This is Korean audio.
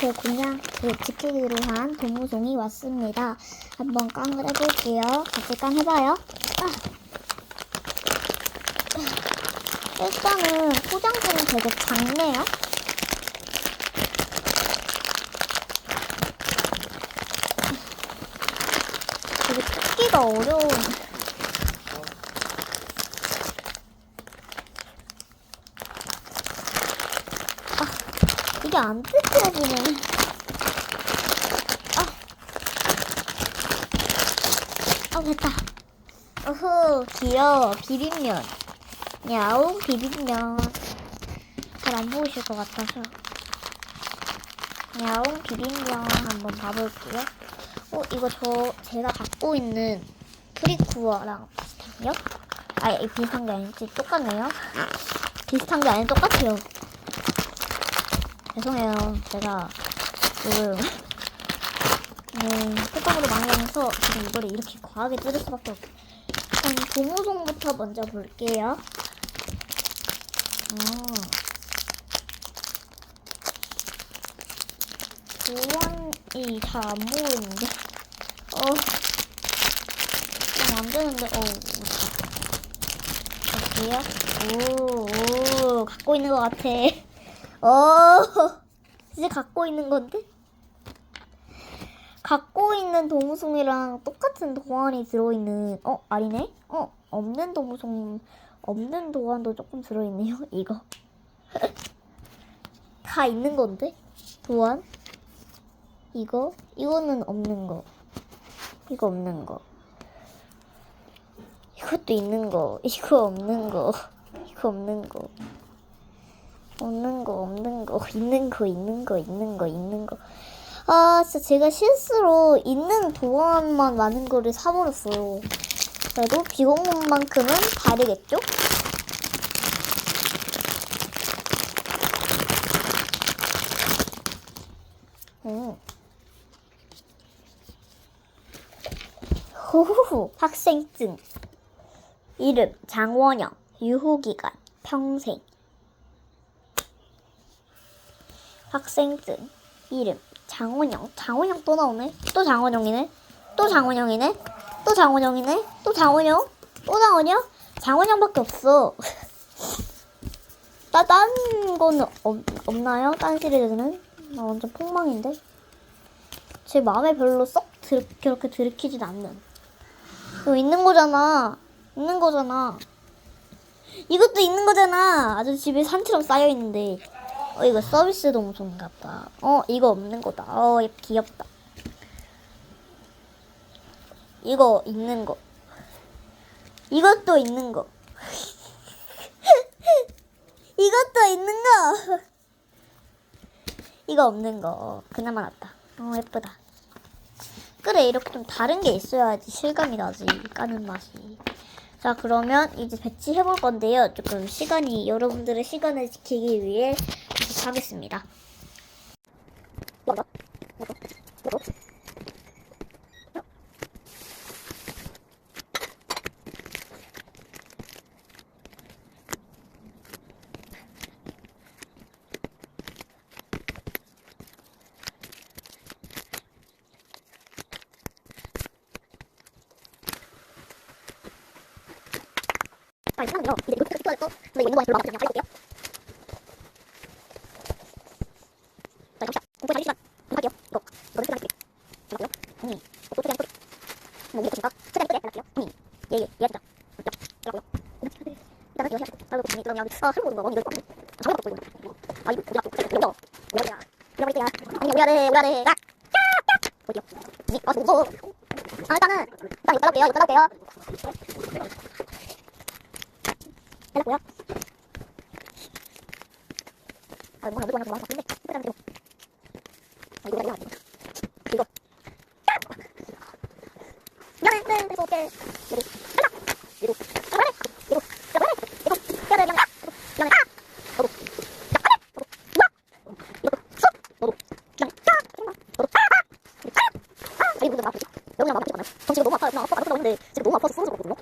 제 공양 그 지키기로 한 도무송이 왔습니다. 한번 깡을 해볼게요. 같이 깡 해봐요. 아. 일단은 포장지는 되게 작네요. 되게 뜯기가 어려운. 아, 이게 안 뜯겨지네. 아, 아 됐다. 어후, 귀여워. 비빔면. 야옹, 비빔면. 잘 안 보이실 것 같아서. 야옹, 비빔면 한번 봐볼게요. 어, 이거 저, 제가 갖고 있는 프리쿠어랑 비슷한요? 아, 이 비슷한 게 아니지. 똑같네요. 비슷한 게 아닌 똑같아요. 죄송해요. 제가 지금 네, 뚜껑으로 많이 하면서 지금 이거를 이렇게 과하게 뜯을 수밖에 없고 일단 고무송부터 먼저 볼게요. 어. 도안이 잘 안 보이는데 어. 좀안 되는데 어. 볼게요. 오, 오, 갖고 있는 것 같아. 어, 진짜 갖고 있는 건데? 갖고 있는 도무송이랑 똑같은 도안이 들어있는, 어, 아니네? 어, 없는 도무송, 없는 도안도 조금 들어있네요, 이거. 다 있는 건데? 도안? 이거? 이거는 없는 거. 이거 없는 거. 이것도 있는 거. 이거 없는 거. 이거 없는 거. 없는 거, 없는 거, 있는 거, 있는 거, 있는 거, 있는 거. 아, 진짜 제가 실수로 있는 도안만 많은 거를 사버렸어요. 그래도 비공문만큼은 다르겠죠? 음. 호호호, 학생증. 이름, 장원영. 유효기간, 평생. 학생증 이름. 장원영. 장원영 또 나오네. 또 장원영이네. 또 장원영이네. 또 장원영이네. 또 장원영. 또 장원영? 장원영밖에 없어. 따, 딴 거는 없, 없나요? 딴 시리즈는? 나 완전 폭망인데? 제 마음에 별로 썩 들, 그렇게 들키진 않는. 이거 있는 거잖아. 있는 거잖아. 이것도 있는 거잖아. 아주 집에 산처럼 쌓여있는데 어, 이거 서비스 동송 같다. 어, 이거 없는 거다. 어, 얘 귀엽다. 이거 있는 거. 이것도 있는 거. 이것도 있는 거. 이거 없는 거. 어, 그나마 낫다. 어, 예쁘다. 그래, 이렇게 좀 다른 게 있어야지 실감이 나지. 까는 맛이. 자, 그러면 이제 배치해 볼 건데요. 조금 시간이, 여러분들의 시간을 지키기 위해 하겠습니다. 아, 이상한데요. 이제 이거 뜯어야 또, 근데 이거 있는 거 별로 안 같거든요. 빨리 볼게요. 자, 그러면, 아, 새로 보는 거, 언니, 이거 안 돼. 장난 없고, 이거. 아, 이거, 우리 학교, 이거, 우리 학교야. 잃어버릴게요. 언니, 우리 아래, 우리 아래, 가! 어디요? 언니, 아, 무서워. 아, 일단은, 일단 이거 따라올게 마음 아프지? 않아요? 전 지금 너무 아파요. 나 아파, 아프다고 했는데 지금 너무 아파서 쓰러져 거든요.